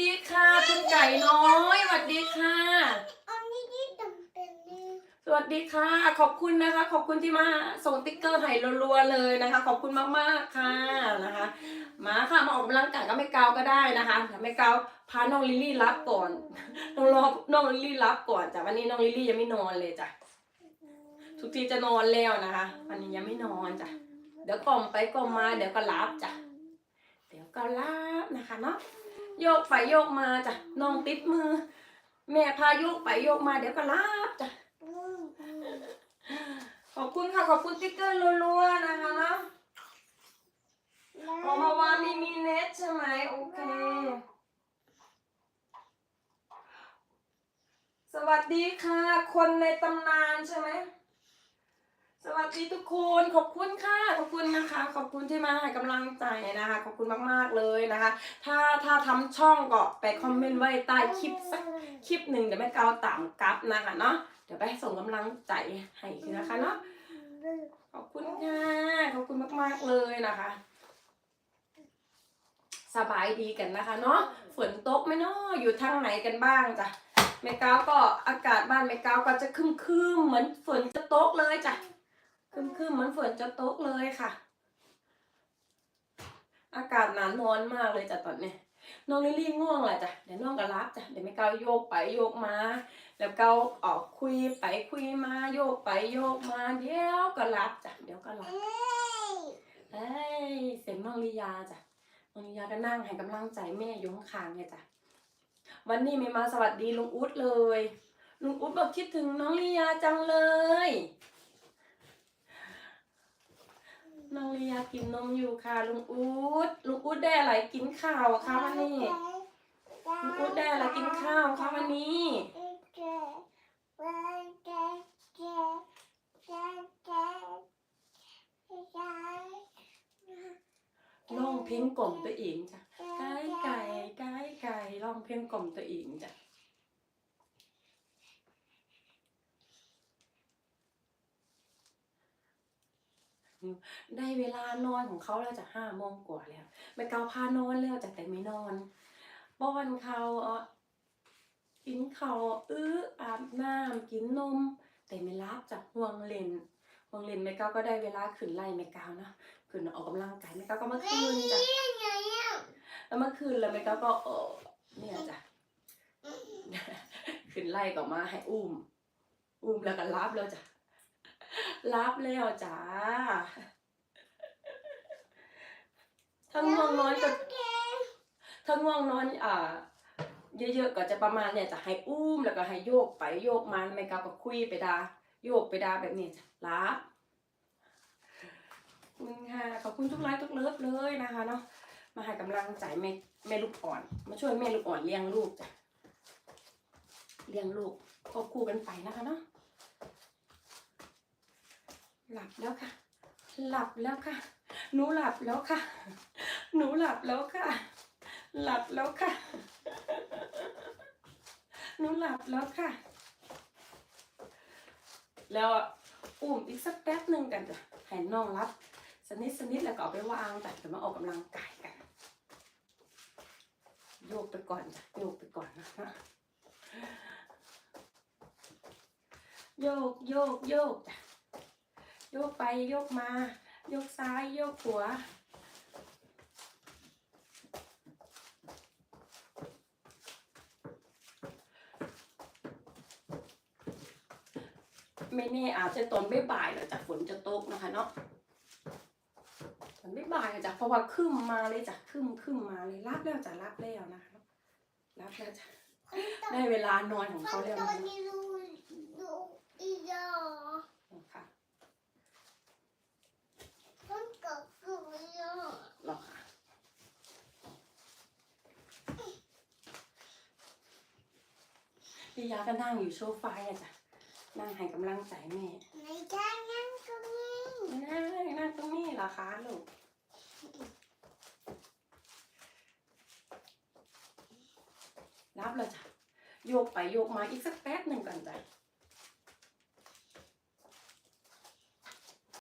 ดีค่ะคุณไก่น้อยสวัสดีค่ะอันนี้ที่จำเป็นนี่สวัสดีค่ะ ขอบคุณนะคะ ขอบคุณที่มาส่งติ๊กเกอร์ให้รัวๆเลยนะคะ ขอบคุณมากๆค่ะนะคะ มาค่ะมาออกกำลังกายก็ไม่เกาก็ได้นะคะแต่ไม่เกาพาน้องลิลลี่รับก่อนต้องรอน้องลิลลี่รับก่อนจ้ะวันนี้น้องลิลลี่ยังไม่นอนเลยจ้ะทุกทีจะนอนแล้วนะคะ วันนี้ยังไม่นอนจ้ะเดี๋ยวกล่อมไปกล่อมมาเดี๋ยวก็รับจ้ะเดี๋ยวก็รับนะคะเนาะ โยกไปโยกมาจ้ะน้องติดมือ แม่พาโยกไปโยกมาเดี๋ยวก็รับจ้ะขอบคุณค่ะขอบคุณติ๊กเกอร์รัวๆนะคะเนาะออกมาวานนี่มีเน็ตใช่ไหมโอเค สวัสดีค่ะ คนในตำนานใช่ไหม สวัสดีทุกคนขอบคุณค่ะขอบคุณนะคะ ขอบคุณที่มาให้กำลังใจนะคะ ขอบคุณมากๆเลยนะคะ ถ้าถ้าทำช่องก็ไปคอมเมนต์ไว้ใต้คลิปสักคลิปหนึ่งเดี๋ยวแม่กาวตามกับนะคะเนาะเดี๋ยวไปส่งกำลังใจให้นะคะเนาะขอบคุณค่ะขอบคุณมากๆเลยนะคะ สบายดีกันนะคะเนาะฝนตกไหมเนาะอยู่ทางไหนกันบ้างจ้ะแม่ก้าวก็อากาศบ้านแม่ก้าวก็จะคึมๆเหมือนฝนจะตกเลยจ้ะ คึมๆเหมือนฝนจะตกเลยค่ะ อากาศหนาวนอนมากเลยจ้ะตอนนี้น้องลิลลี่ง่วงแหละจ้ะเดี๋ยวน้องก็รับจ้ะเดี๋ยวแม่ก้าวโยกไปโยกมาแล้วก็ออกคุยไปคุยมาโยกไปโยกมาเดี๋ยวก็รับจ้ะเดี๋ยวก็รับเอ้ยเอ้ยเสียงน้องลียาจ้ะน้องลียาก็นั่งให้กำลังใจแม่อยข้างๆไงจ้ะวันนี้ไม่มาสวัสดีลุงอุ๊ดเลยลุงอุ๊ดบอกคิดถึงน้องลียาจังเลย น้องลียากินนมอยู่ค่ะ ลุงอู๊ดลุงอู๊ดได้อะไรกินข้าวคะวันนี้ลุงอู๊ดได้อะไรกินข้าวคะวันนี้ร้องเพลงกล่อมตัวเองจ้ะไก่ไก่ไก่ไก่ร้องเพลงกล่อมตัวเองจ้ะ ได้เวลานอนของเขาแล้วจะห้าโมงกว่าแล้วไม่เกาพานอนแล้วจะแต่ไม่นอนป้อนเขาเอ่อกินเขาวอื้ออาบน้ำกินนม แต่ไม่รับจากห่วงเล่นห่วงเล่นแม่เก้าก็ได้เวลาขึ้นไล่แม่เก้านะขึ้นออกกำลังกายแม่เก้าก็มาคืนจ้ะแล้วเมื่อคืนแล้วแม่เก้าก็เออเนี่ยจ้ะขึ้นไล่ก็มาให้อุ้มอุ้มแล้วก็รับแล้วจ้ะ รับแล้วจ้าถ้าง่วงนอนก็ถ้าง่วงนอนอ่าเยอะๆก็จะประมาณเนี่ยจะให้อุ้มแล้วก็ให้โยกไปโยกมาแม่เก้าก็คุยไปดาโยกไปดาแบบนี้จ้ะรับขอบคุณค่ะขอบคุณทุกไลค์ทุกเลิฟเลยนะคะเนาะมาให้กำลังใจแม่แม่ลูกอ่อน มาช่วยแม่ลูกอ่อนเลี้ยงลูกจ้ะเลี้ยงลูกควบคู่กันไปนะคะเนาะ หลับแล้วค่ะ หลับแล้วค่ะ หนูหลับแล้วค่ะ หนูหลับแล้วค่ะ หลับแล้วค่ะ หนูหลับแล้วค่ะ แล้วอุ้มอีกสักแป๊บหนึ่งกันจ้ะให้น้องรับสนิทสนิทแล้วก็เอาไปวางแต่จะมาออกกำลังกายกัน โยกไปก่อนจ้ะโยกไปก่อนนะคะโยกโยกโยกจ้ะ โยกไปโยกมาโยกซ้ายโยกขวาไม่แน่อาจจะตอนบ่ายๆแล้วจ้ะฝนจะตกนะคะเนาะมันไม่บายอะจ้ะเพราะว่าขึ้นมาเลยจ้ะขึ้นขึ้นมาเลยรับแล้วจ้ะรับแล้วนะคะรับแล้วจ้ะได้เวลานอนของเขาแล้วตอนะ นนี้ดูดูอีกอะ คะ มันกับกูอะ หรอคะ พี่ยาก็นั่งอยู่โซฟาอะจ้ะนั่งให้กำลังใจแม่ไม่ใช่งั้นก็มีนั่งนั่งตรงนี้เหรอคะลูกรับแล้วจ้ะโยกไปโยกมาอีกสักแป๊บหนึ่งก่อนจ้ะ